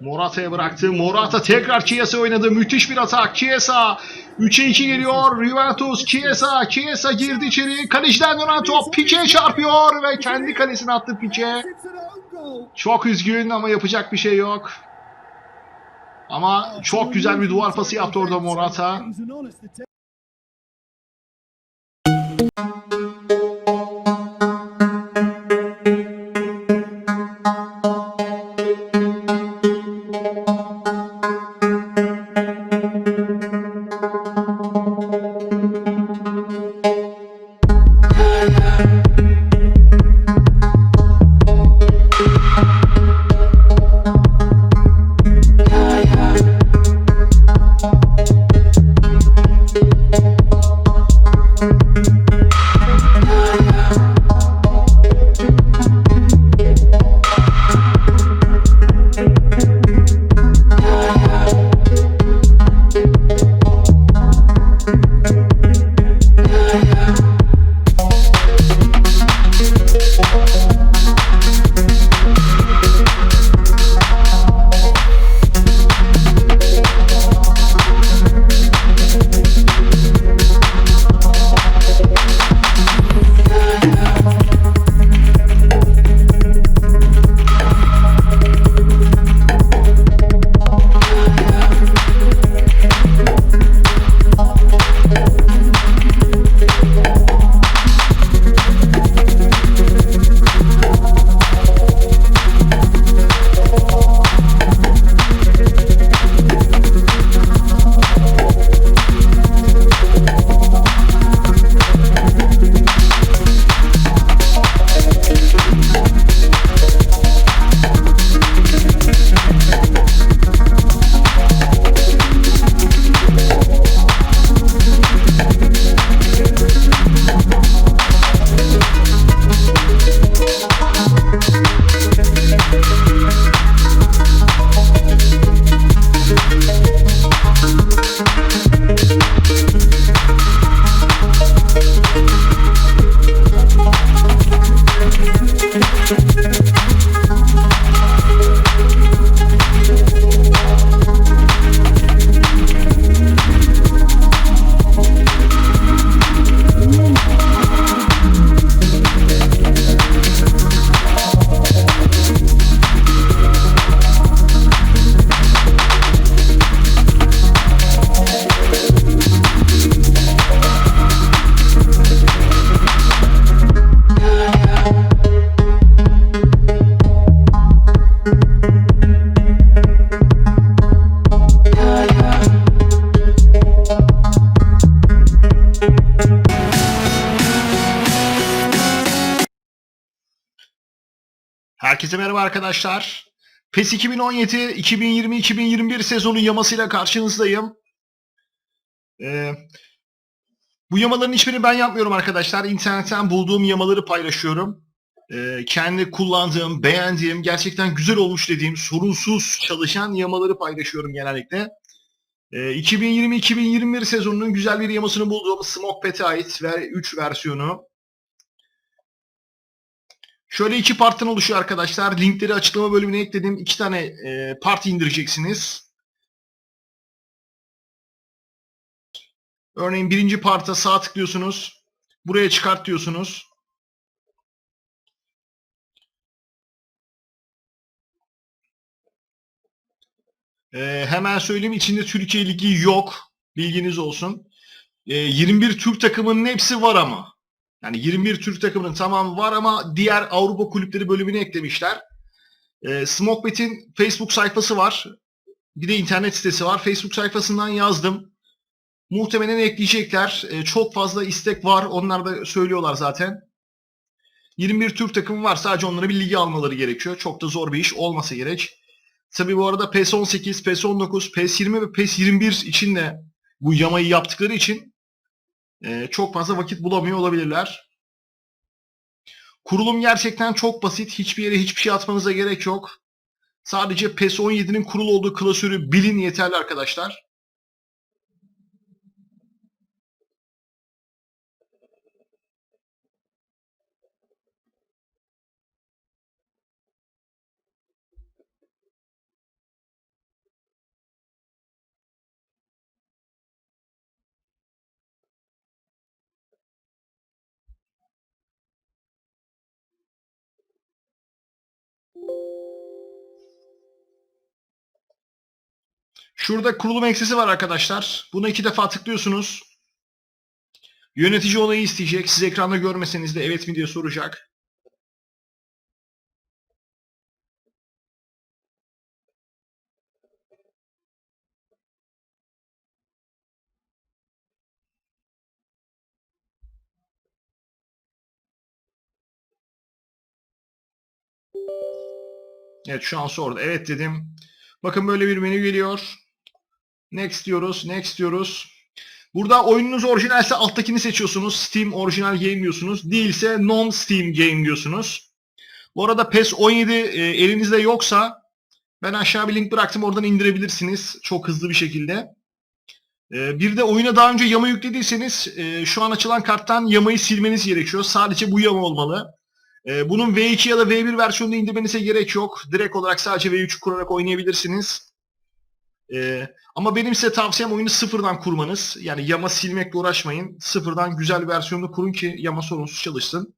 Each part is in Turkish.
Morata'ya bıraktı. Morata tekrar Chiesa oynadı. Müthiş bir atak. Chiesa 3'e 2 geliyor. Juventus Chiesa. Chiesa girdi içeri. Kaleciden dönen top Pique'ye çarpıyor ve kendi kalesine attı Pique. Çok üzgün ama yapacak bir şey yok. Ama çok güzel bir duvar pası yaptı orada Morata. Herkese merhaba arkadaşlar. PES 2017 2020-2021 sezonu yamasıyla karşınızdayım. Ee, bu yamaların hiçbirini ben yapmıyorum arkadaşlar. İnternetten bulduğum yamaları paylaşıyorum. Ee, kendi kullandığım, beğendiğim, gerçekten güzel olmuş dediğim, sorunsuz çalışan yamaları paylaşıyorum genellikle. Ee, 2020-2021 sezonunun güzel bir yamasını bulduğum Smoke Pet'e ait ve 3 versiyonu. Şöyle iki parttan oluşuyor arkadaşlar. Linkleri açıklama bölümüne ekledim. İki tane e, part indireceksiniz. Örneğin birinci parta sağ tıklıyorsunuz. Buraya çıkart diyorsunuz. E, hemen söyleyeyim içinde Türkiye Ligi yok. Bilginiz olsun. E, 21 Türk takımının hepsi var ama. Yani 21 Türk takımının tamamı var ama diğer Avrupa kulüpleri bölümüne eklemişler. E, Smokebet'in Facebook sayfası var. Bir de internet sitesi var. Facebook sayfasından yazdım. Muhtemelen ekleyecekler. E, çok fazla istek var. Onlar da söylüyorlar zaten. 21 Türk takımı var. Sadece onlara bir ligi almaları gerekiyor. Çok da zor bir iş olmasa gerek. Tabi bu arada PES 18, PES 19, PES 20 ve PES 21 için de bu yamayı yaptıkları için e, çok fazla vakit bulamıyor olabilirler. Kurulum gerçekten çok basit. Hiçbir yere hiçbir şey atmanıza gerek yok. Sadece PES 17'nin kurul olduğu klasörü bilin yeterli arkadaşlar. Şurada kurulum eksesi var arkadaşlar. Buna iki defa tıklıyorsunuz. Yönetici onayı isteyecek. Siz ekranda görmeseniz de evet mi diye soracak. Evet şu an sordu. Evet dedim. Bakın böyle bir menü geliyor. Next diyoruz. Next diyoruz. Burada oyununuz orijinalse alttakini seçiyorsunuz. Steam orijinal game diyorsunuz. Değilse non Steam game diyorsunuz. Bu arada PES 17 e, elinizde yoksa ben aşağı bir link bıraktım. Oradan indirebilirsiniz. Çok hızlı bir şekilde. E, bir de oyuna daha önce yama yüklediyseniz e, şu an açılan karttan yamayı silmeniz gerekiyor. Sadece bu yama olmalı. E, bunun V2 ya da V1 versiyonunu indirmenize gerek yok. Direkt olarak sadece V3 kurarak oynayabilirsiniz. E, ama benim size tavsiyem oyunu sıfırdan kurmanız. Yani yama silmekle uğraşmayın. Sıfırdan güzel versiyonunu kurun ki yama sorunsuz çalışsın.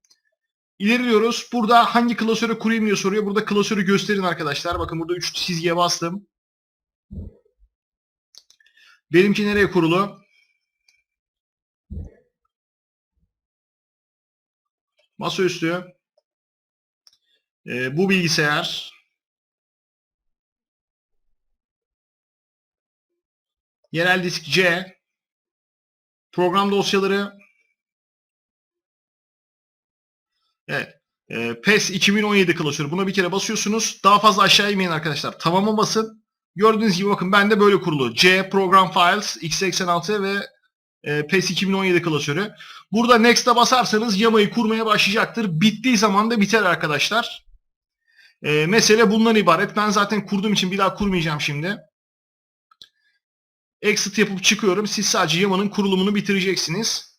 İlerliyoruz. Burada hangi klasörü kurayım diye soruyor. Burada klasörü gösterin arkadaşlar. Bakın burada 3 çizgiye bastım. Benimki nereye kurulu? Masaüstü. Ee, bu bilgisayar. Yerel disk C. Program dosyaları. Evet. Ee, PES 2017 klasörü. Buna bir kere basıyorsunuz. Daha fazla aşağı inmeyin arkadaşlar. Tamama basın. Gördüğünüz gibi bakın bende böyle kurulu. C Program Files x86 ve e, PES 2017 klasörü. Burada Next'a basarsanız yamayı kurmaya başlayacaktır. Bittiği zaman da biter arkadaşlar. E, mesele bundan ibaret. Ben zaten kurduğum için bir daha kurmayacağım şimdi. Exit yapıp çıkıyorum. Siz sadece yamanın kurulumunu bitireceksiniz.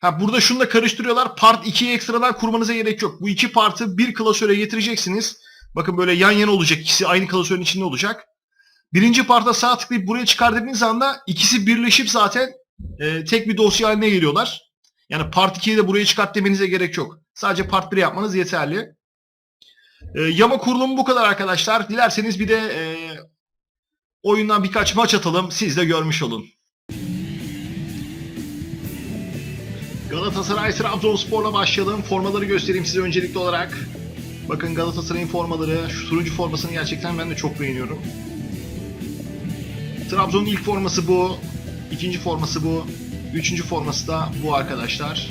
Ha burada şunu da karıştırıyorlar. Part 2'yi ekstradan kurmanıza gerek yok. Bu iki partı bir klasöre getireceksiniz. Bakın böyle yan yana olacak. İkisi aynı klasörün içinde olacak. Birinci parta sağ tıklayıp buraya çıkar dediğiniz anda ikisi birleşip zaten e, tek bir dosya haline geliyorlar. Yani part 2'yi de buraya çıkart demenize gerek yok. Sadece part 1'i yapmanız yeterli. E, yama kurulumu bu kadar arkadaşlar. Dilerseniz bir de e, oyundan birkaç maç atalım. Siz de görmüş olun. Galatasaray Trabzonspor'la başlayalım. Formaları göstereyim size öncelikli olarak. Bakın Galatasaray'ın formaları. Şu turuncu formasını gerçekten ben de çok beğeniyorum. Trabzon'un ilk forması bu. ikinci forması bu. Üçüncü forması da bu arkadaşlar.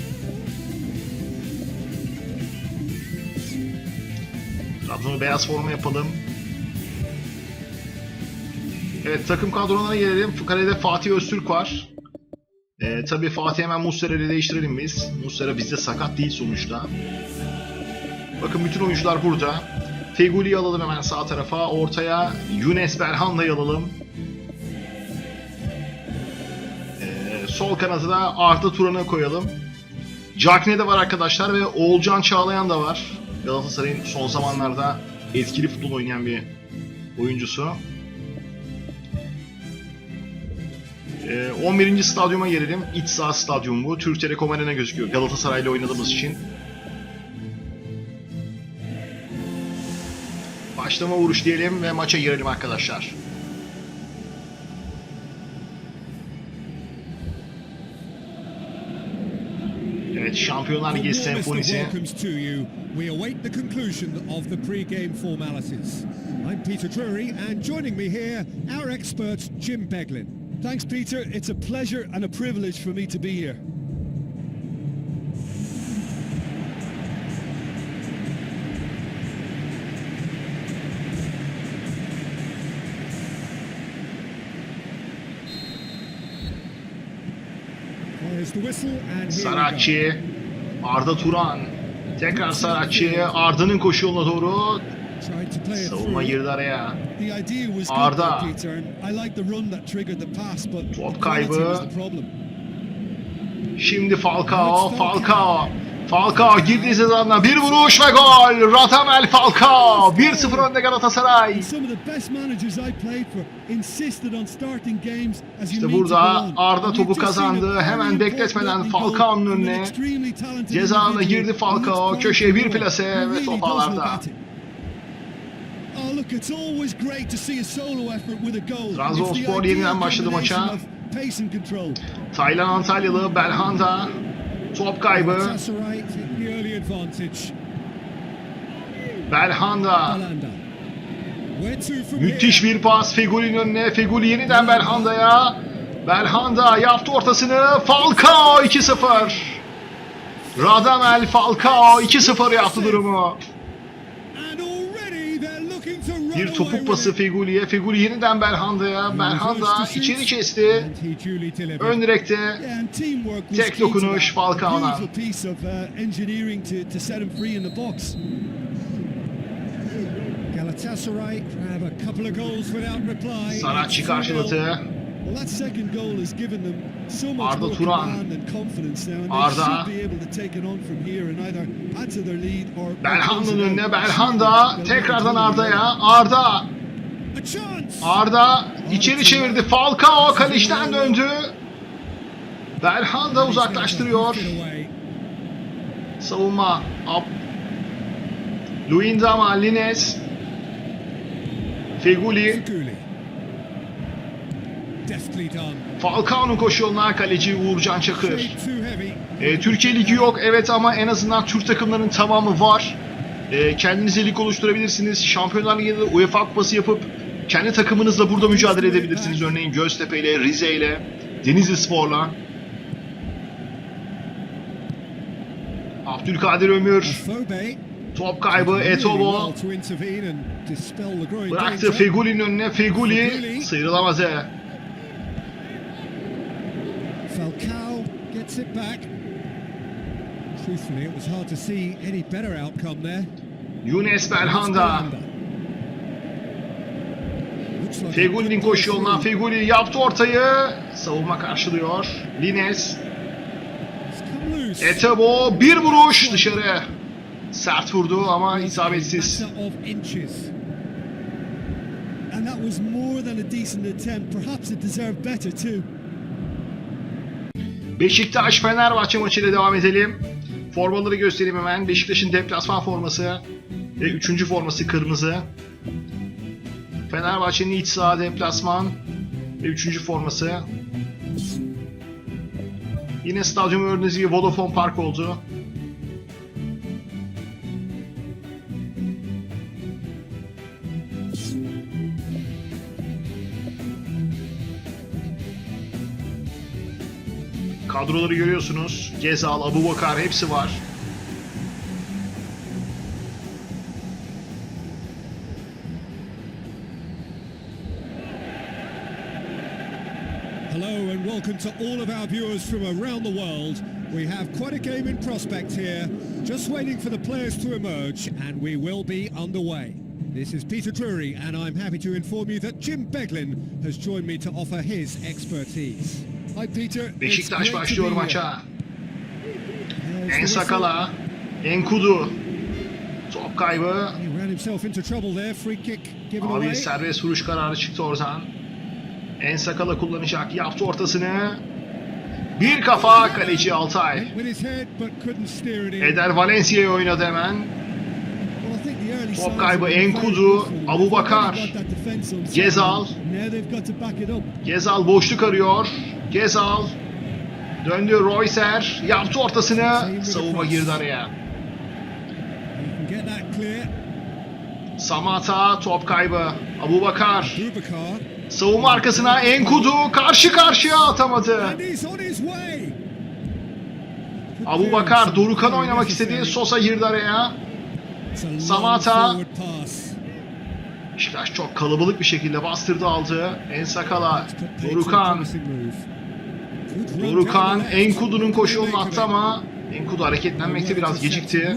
Trabzon'u beyaz forma yapalım. Evet takım kadrolarına gelelim. Kalede Fatih Öztürk var. Ee, tabii Fatih hemen Muslera değiştirelim biz. Muslera bizde sakat değil sonuçta. Bakın bütün oyuncular burada. Feguli'yi alalım hemen sağ tarafa. Ortaya Younes Berhan'la alalım. Ee, sol kanada da Arda Turan'ı koyalım. Cakne de var arkadaşlar ve Oğulcan Çağlayan da var. Galatasaray'ın son zamanlarda etkili futbol oynayan bir oyuncusu. Ee, 11. stadyuma gelelim. İç saha stadyumu bu. Türk Telekom Arena gözüküyor Galatasaray'la oynadığımız için. Başlama vuruş diyelim ve maça girelim arkadaşlar. Şampiyonlar Ligi senfonisi. welcomes to you. We await the conclusion of the pre-game formalities. I'm Peter Drury, and joining me here, our expert Jim Beglin. Thanks, Peter. It's a pleasure and a privilege for me to be here. Saratçı, Arda Turan. Tekrar Saratçı, Arda'nın koşu yoluna doğru. Savunma girdi araya. Arda. Top kaybı. Şimdi Falcao, Falcao. Falcao girdi cezanına bir vuruş ve gol. Radamel Falcao. 1-0 önde Galatasaray. İşte burada. Arda topu kazandı. Hemen bekletmeden Falcao'nun önüne. individual girdi Falcao. Köşeye bir plase ve top ağlarda. Oh. Trabzonspor yeniden başladı maça. Taylan Antalyalı Belhanda. Top kaybı. Belhanda. Müthiş bir pas Fegoli'nin önüne. Fegoli yeniden Belhanda'ya. Belhanda yaptı ortasını. Falcao 2-0. Radamel Falcao 2-0 yaptı durumu. Bir topuk pası it. Fegoli'ye. Fegoli yeniden Belhanda'ya. Belhanda içeri kesti. Ön direkte. Tek dokunuş that. Falcao'dan. A Beautiful piece of uh. Galatasaray have a couple of goals without reply. Sanatçı It's 2-0. karşıladı. Well, that second goal has given them so much Arda more Turan. command and confidence now, and they Arda. should be able to take it on from here and either add to their lead or. or close Belhanda'nın önüne Belhanda. Tekrardan Arda'ya. Arda. Arda içeri çevirdi. Falcao kalişten döndü. Belhanda uzaklaştırıyor. Savunma. Ab Luindama, Lines. Feguli. Feguli. Falcao'nun koşu yoluna kaleci Uğurcan Çakır. E, Türkiye Ligi yok evet ama en azından Türk takımlarının tamamı var. E, kendinize lig oluşturabilirsiniz. Şampiyonlar Ligi'nde UEFA kupası yapıp kendi takımınızla burada mücadele edebilirsiniz. Örneğin Göztepe ile, Rize ile, Denizli Spor'la. Abdülkadir Ömür, top kaybı Etobo. Bıraktı. Feguli'nin önüne. Feguli sıyrılamaz. e. Falcao gets it back. Truthfully, it was hard to see any better outcome there. Younes Belhanda. Good koşu through. Feguli yaptı ortayı. Savunma karşılıyor. Lines. Etebo bir vuruş dışarı. Sert vurdu ama isabetsiz. And that was more than a decent attempt. Perhaps it deserved better too. Beşiktaş Fenerbahçe maçıyla devam edelim. Formaları göstereyim hemen. Beşiktaş'ın deplasman forması ve üçüncü forması kırmızı. Fenerbahçe'nin iç saha deplasman ve üçüncü forması. Yine stadyum gördüğünüz gibi Vodafone Park oldu. Kadroları görüyorsunuz. Gezal, Abubakar hepsi var. Hello and welcome to all of our viewers from around the world. We have quite a game in prospect here, just waiting for the players to emerge and we will be underway. This is Peter Drury and I'm happy to inform you that Jim Beglin has joined me to offer his expertise. Beşiktaş başlıyor maça. En. Sakala, Enkudu. Top kaybı. Bir serbest vuruş kararı çıktı oradan. En Sakala kullanacak. Yaptı ortasını. Bir kafa kaleci Altay. Eder Valencia'ya oynadı hemen. Top kaybı Enkudu, on side. Gezal. Gezal boşluk arıyor. Gezal. Döndü Royser. Yaptı ortasını. Savunma girdi araya. Samata top kaybı. Abubakar. Bubakar. Savunma arkasına Enkudu karşı karşıya atamadı. Abubakar clearance. Dorukan oynamak istedi. Sosa girdi araya. Samata. Beşiktaş çok kalabalık bir şekilde bastırdı aldı. En Sakala. It's put pace in a Dorukan. Left. Enkudu'nun koşu yolunu Make of attı ama Enkudu hareketlenmekte biraz gecikti.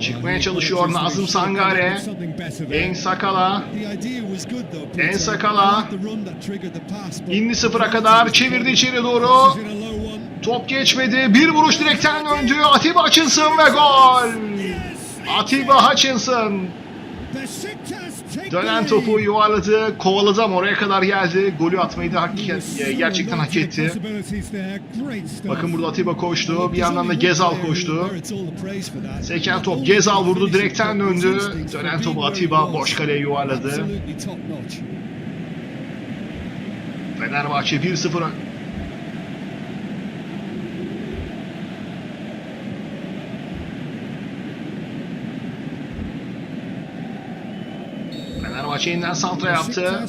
Çıkmaya çalışıyor Nazım Sangare. En Sakala. En Sakala. İndi sıfıra kadar çevirdi içeri doğru. Top geçmedi. Bir vuruş direkten döndü. Atiba Hutchinson ve gol. Atiba Hutchinson. Dönen topu yuvarladı, kovaladı ama oraya kadar geldi. Golü atmayı da hak, e, gerçekten hak etti. Bakın burada Atiba koştu, bir yandan da Gezal koştu. Seken top Gezal vurdu, direkten döndü. Dönen topu Atiba boş kaleye yuvarladı. Fenerbahçe 1-0 yeniden santra yaptı.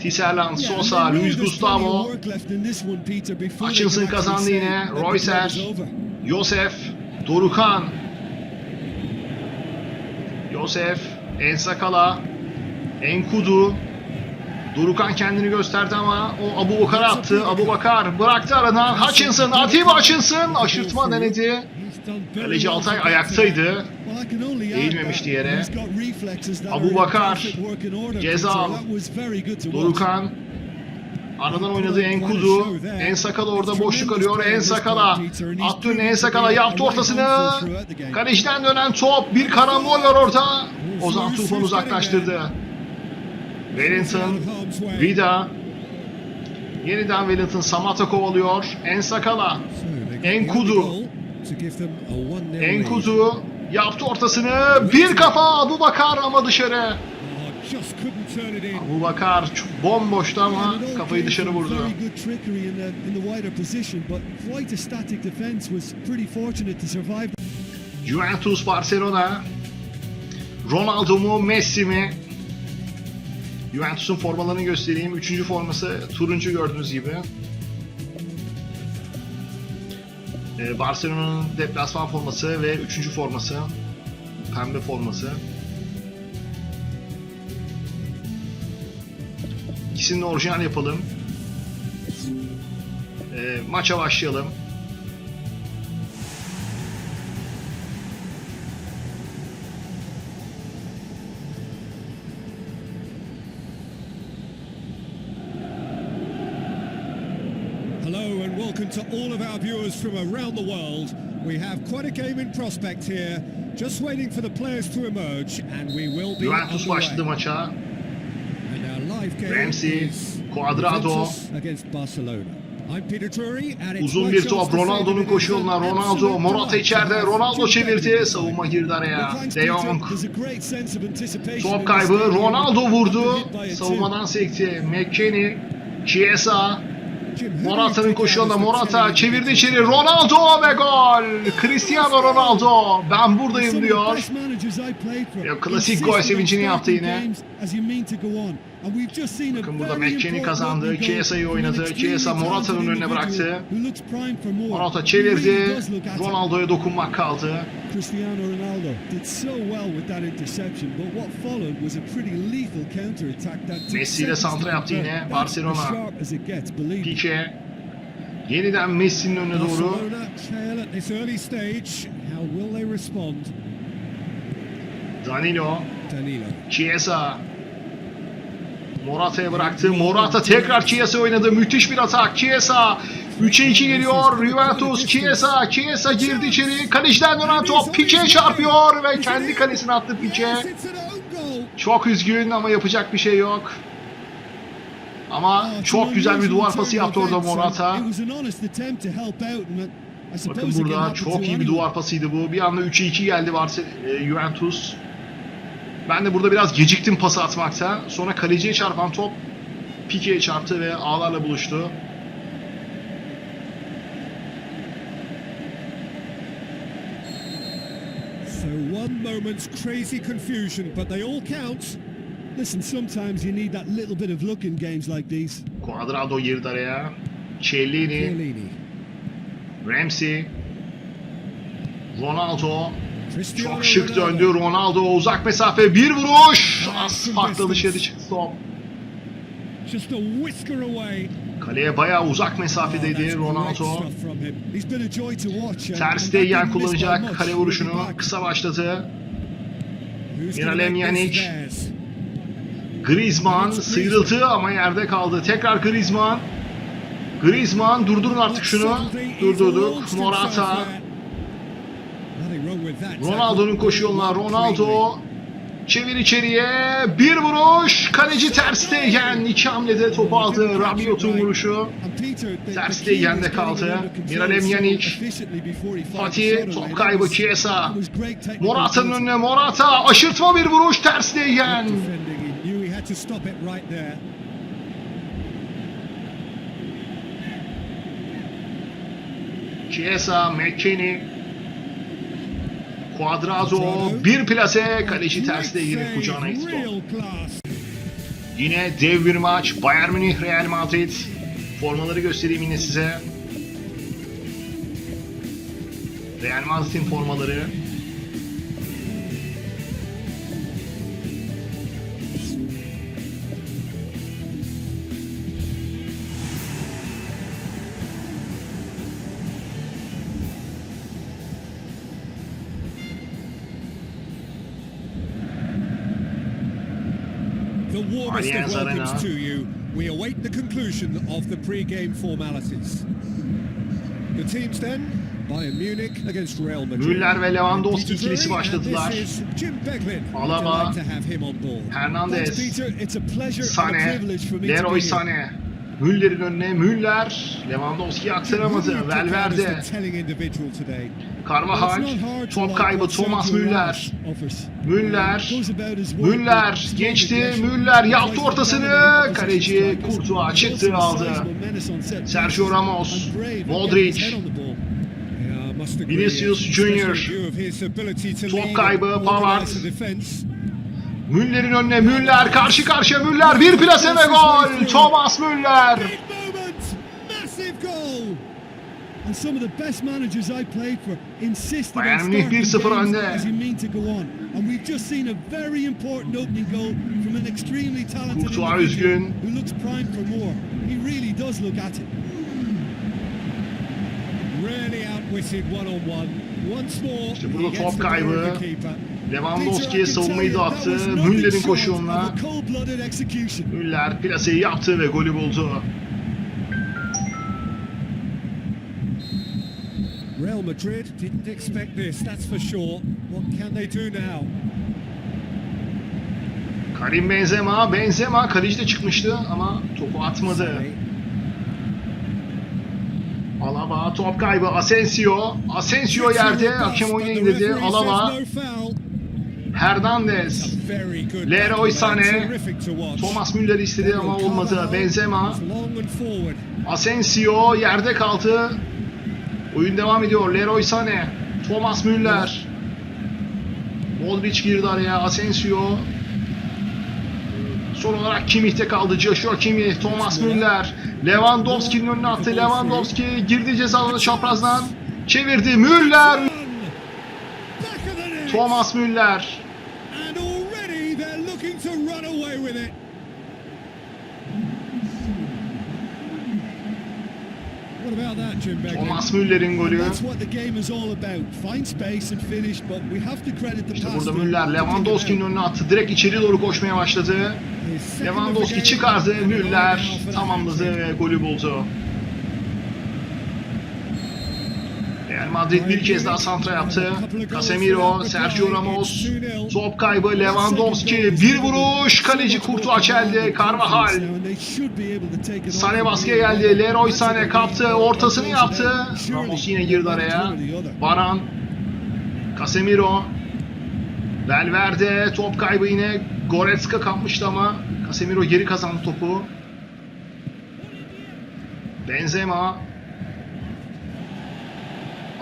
Tisserland, Sosa, Luis Gustavo, Hutchinson kazandı yine. Royser, Yosef, Dorukan, Yosef, Ensakala, Enkudu, Dorukan kendini gösterdi ama o Abu Bakar attı. Abu Bakar bıraktı aradan. Hutchinson, Atiba Hutchinson aşırtma denedi. Kaleci Altay ayaktaydı. Eğilmemişti yere. Abu Bakar, Gezal, Dorukan, aradan oynadı Enkudu. Ensakala orada boşluk arıyor. Ensakala attı önüne Ensakala yaptı ortasını. Kaleciden dönen top. Bir karambol var orada. Ozan Tufan uzaklaştırdı. Wellington, Vida. Yeniden Wellington Samata kovalıyor. Ensakala. Enkudu. Enkudu yaptı ortasını. Bir kafa Abu Bakar ama dışarı. Abu Bakar bomboştu ama kafayı dışarı vurdu. Juventus Barcelona. Ronaldo mu Messi mi? Juventus'un formalarını göstereyim. Üçüncü forması turuncu gördüğünüz gibi. Ee, Barcelona'nın deplasman forması ve üçüncü forması. Pembe forması. İkisini orijinal yapalım. Ee, maça başlayalım. Welcome to all of our viewers from around the world. We have quite a game in prospect here. Just waiting for the players to emerge and we will be Juventus başladı maça. Ramsey, Cuadrado. Against Barcelona. Uzun bir top Ronaldo'nun koşu yoluna Ronaldo, Morata içeride Ronaldo çevirdi savunma girdi araya De. Jong top kaybı. Ronaldo vurdu savunmadan sekti McKennie Chiesa Morata'nın think koşu yoluna has the Morata çevirdi içeri Ronaldo ve gol Cristiano Ronaldo ben buradayım diyor Ya, klasik gol sevincini yaptı yine. Bakın burada important kazandı. Chiesa'yı oynadı. Chiesa Morata'nın önüne bıraktı. Morata çevirdi. Ronaldo'ya dokunmak kaldı Cristiano Ronaldo did so well with that interception, but what followed was a pretty lethal counter-attack that Messi ile santra yaptı yine. Barcelona. Pique yeniden Messi'nin önüne doğru Barcelona trail at this early stage. How will they respond? Danilo Danilo. Chiesa Morata'ya bıraktı. Morata tekrar Chiesa oynadı. Müthiş bir atak. Chiesa 3'e 2 geliyor. Juventus Chiesa. Chiesa girdi içeri. Kaleciden dönen top Pique'ye çarpıyor ve kendi kalesine attı Pique. Çok üzgün ama yapacak bir şey yok. Ama çok güzel bir duvar pası yaptı orada Morata. Bakın burada çok iyi bir duvar pasıydı bu. Bir anda 3'e 2 geldi Barcelona Juventus. Ben de burada biraz geciktim pası atmakta. Sonra kaleciye çarpan top Pique'ye çarptı ve ağlarla buluştu. So one moment's crazy confusion, but they all count. Listen, sometimes you need that little bit of luck in games like these. Cuadrado girdi araya. Cellini, Chiellini. Ramsey, Ronaldo. Çok şık döndü Ronaldo. Uzak mesafe bir vuruş. Az farkla dışarı çıktı top. Kaleye bayağı uzak Oh, mesafedeydi Ronaldo. stuff from him. He's been a joy to watch, and- Ter and that Stegen didn't miss by kullanacak kale vuruşunu. Kısa başladı. Miralem theirs? Griezmann sıyrıldı ama yerde kaldı. Tekrar Griezmann. Griezmann durdurun artık şunu. Durdurduk. Morata. Nothing wrong with that. Ronaldo'nun koşu yoluna. Ronaldo. Çevir içeriye. Bir vuruş. Kaleci Ter Stegen. iki hamlede topu aldı. Rabiot'un vuruşu. Ter Stegen de kaldı. Miralem Pjanic. Fatih top kaybı Chiesa. Morata'nın önüne Morata. Aşırtma bir vuruş Ter Stegen. Defending, he knew he had to stop it right there. Chiesa, McKennie. Cuadrado. Bir plase. Kaleci Ter Stegen'in kucağına itti. Yine dev bir maç. Bayern Münih Real Madrid. Formaları göstereyim yine size. Real Madrid'in formaları. The warmest of Allianz welcomes Arena. to you. We await the conclusion of the pre-game formalities. The teams then, Bayern Munich against Real Madrid. Müller ve Lewandowski Peter ikilisi Drury, and başladılar. this is Jim Beglin. Alaba, Delighted to have him on board. Hernandez, Thanks, Peter. It's a pleasure and a Sane, privilege for me to Leroy be here. Sane. Müller'in önüne Müller. Out as Valverde. Carvajal. Top kaybı Thomas Müller. Müller. Müller geçti. Müller yaptı ortasını. Kaleci He's çıktı aldı. Sergio Ramos, Modric. Vinicius Junior. Top kaybı, Pavard. Müller'in önüne Müller. Karşı karşıya Müller. Bir plase ve gol. Thomas Müller. Bayern Münih starting 1-0 games önde. as you mean to go on. And we've just seen a very important opening goal from an extremely talented Courtois individual üzgün. who looks primed for more. He really does look at it. Really outwitted one on one. Once more, İşte burada top kaybı. Of the keeper. Lewandowski savunmayı da attı. Müller'in koşuğuna. Müller plaseyi yaptı ve golü buldu. Real Madrid didn't expect this, that's for sure. What can they do now? Karim Benzema, Benzema kaleci de çıkmıştı ama topu atmadı. Alaba top kaybı Asensio. Asensio yerde hakem oyuna indirdi. Alaba, Hernandez, Leroy Sané. Thomas Müller istedi ama olmadı. Benzema. Asensio yerde kaldı. Oyun devam ediyor. Leroy Sané, Thomas Müller. Modric girdi araya. Asensio. Son olarak Kimmich'te kaldı. Joshua Kimmich, Thomas Müller. Lewandowski'nin önüne attı. Lewandowski girdi ceza alanı çaprazdan. Çevirdi. Müller. Thomas Müller. To credit the İşte burada Müller Lewandowski'nin önüne attı. Direkt içeri doğru koşmaya başladı. Lewandowski çıkardı. Müller tamamladı ve golü buldu. Madrid bir kez daha santra yaptı. Casemiro, Sergio Ramos, top kaybı Lewandowski, bir vuruş, kaleci Courtois çeldi, Carvajal. Sane baskıya geldi, Leroy Sane kaptı, ortasını yaptı. Ramos yine girdi araya. Varan, Casemiro, Valverde, top kaybı yine Goretzka kapmıştı ama Casemiro geri kazandı topu. Benzema,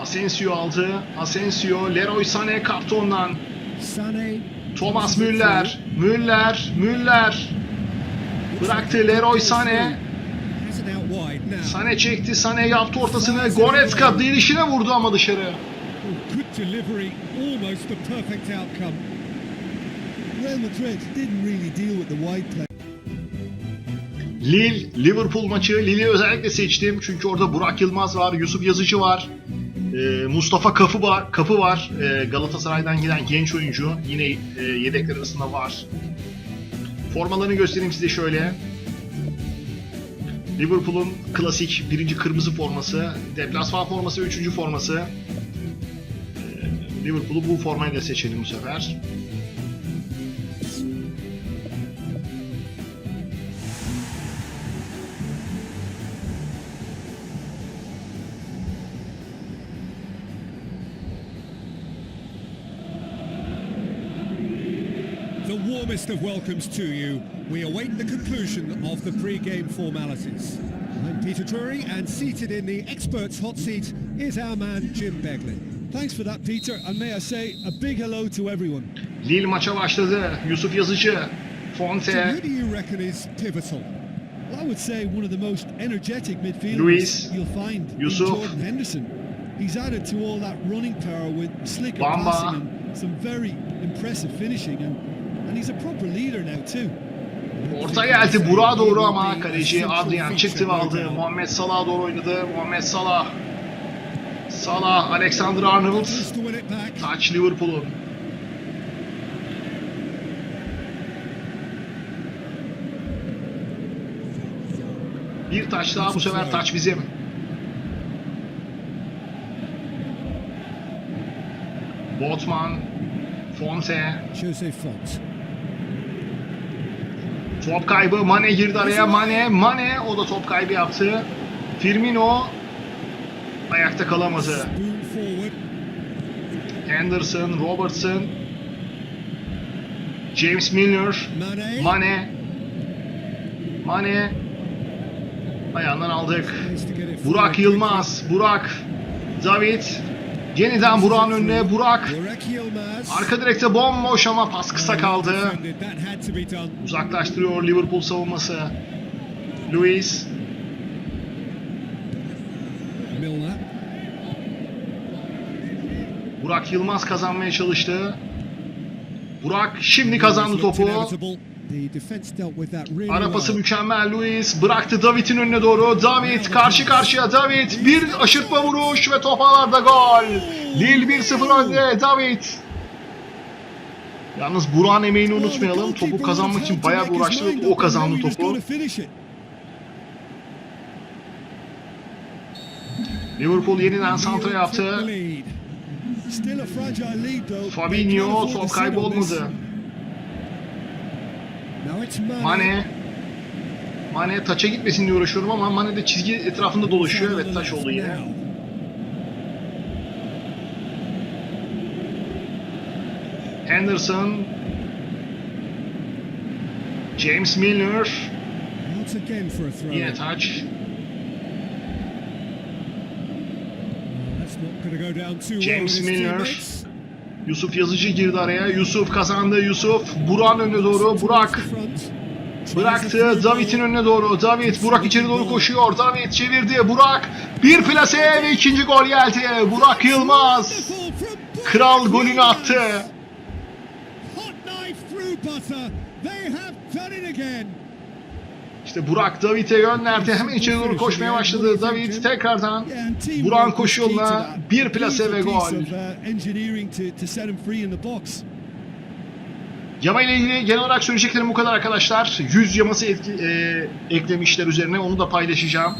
Asensio aldı. Asensio, Leroy Sané kaptı ondan. Sané, Thomas Müller, Müller, Müller. Bıraktı Leroy Sané. Sané çekti, Sané yaptı ortasını. Goretzka dirişine vurdu ama dışarı. Lille, Liverpool maçı. Lille'i özellikle seçtim. Çünkü orada Burak Yılmaz var, Yusuf Yazıcı var. E, Mustafa Kapı var, Kapı var. E, Galatasaray'dan giden genç oyuncu. Yine e, yedekler arasında var. Formalarını göstereyim size şöyle. Liverpool'un klasik birinci kırmızı forması, deplasman forması ve üçüncü forması. E, Liverpool'u bu formayla seçelim bu sefer. Warmest of welcomes to you. We await the conclusion of the pre-game formalities. I'm Peter Drury, and seated in the experts' hot seat is our man Jim Begley. Thanks for that, Peter, and may I say a big hello to everyone. Lille maça başladı. Yusuf Yazıcı. So Fonte. who do you reckon is pivotal? Well, I would say one of the most energetic midfielders Luis, you'll find Yusuf. Jordan Henderson. He's added to all that running power with slick passing and some very impressive finishing, and, and he's a proper leader now too. Orta geldi Burak'a doğru ama kaleci Adrian çıktı ve aldı. Muhammed Salah'a doğru oynadı. Muhammed Salah. Salah, Alexander Arnold. Taç Liverpool'un. Bir taç daha bu sefer taç bizim. Botman, Fonte, Jose Font. Top kaybı Mane girdi araya. Mane, Mane o da top kaybı yaptı. Firmino ayakta kalamadı. Henderson, Robertson, James Milner, Mane. Mane, ayağından aldık. Burak Yılmaz, Burak, David, yeniden Burak'ın önüne Burak. Arka direkte bomboş ama pas kısa kaldı. Uzaklaştırıyor Liverpool savunması. Luis. Burak Yılmaz kazanmaya çalıştı. Burak şimdi kazandı topu. İnevitable. The defense dealt with that really Ara pası well. mükemmel Luis. Bıraktı David'in önüne doğru. David karşı karşıya David. Bir aşırtma vuruş ve top ağlarda gol. Lille 1-0 önde David. Yalnız Burak'ın emeğini unutmayalım. Topu kazanmak için bayağı bir uğraştı ve o kazandı topu. Liverpool yeniden santra yaptı. Fabinho top kaybı olmadı. Now it's Mane. Mane. Taça gitmesin diye uğraşıyorum ama Mane de çizgi etrafında dolaşıyor. Evet taç oldu yine. Henderson. James throw. Yine taç. James well with his Milner. teammates. Yusuf Yazıcı girdi araya. Yusuf kazandı. Yusuf. Burak'ın önüne doğru. Burak. Bıraktı. David'in önüne doğru. David. Burak içeri doğru koşuyor. David çevirdi. Burak. Bir plase ve ikinci gol geldi. Burak Yılmaz. Kral golünü attı. İşte Burak David'e gönderdi. Hemen içeri doğru koşmaya başladı. David tekrardan Burak'ın koşu yoluna bir plase ve gol. Yama ile ilgili genel olarak söyleyeceklerim bu kadar arkadaşlar. 100 yaması etki, e, eklemişler üzerine onu da paylaşacağım.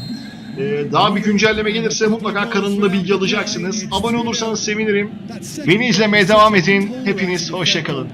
E, daha bir güncelleme gelirse mutlaka kanalımda bilgi alacaksınız. Abone olursanız sevinirim. Beni izlemeye devam edin. Hepiniz hoşça kalın.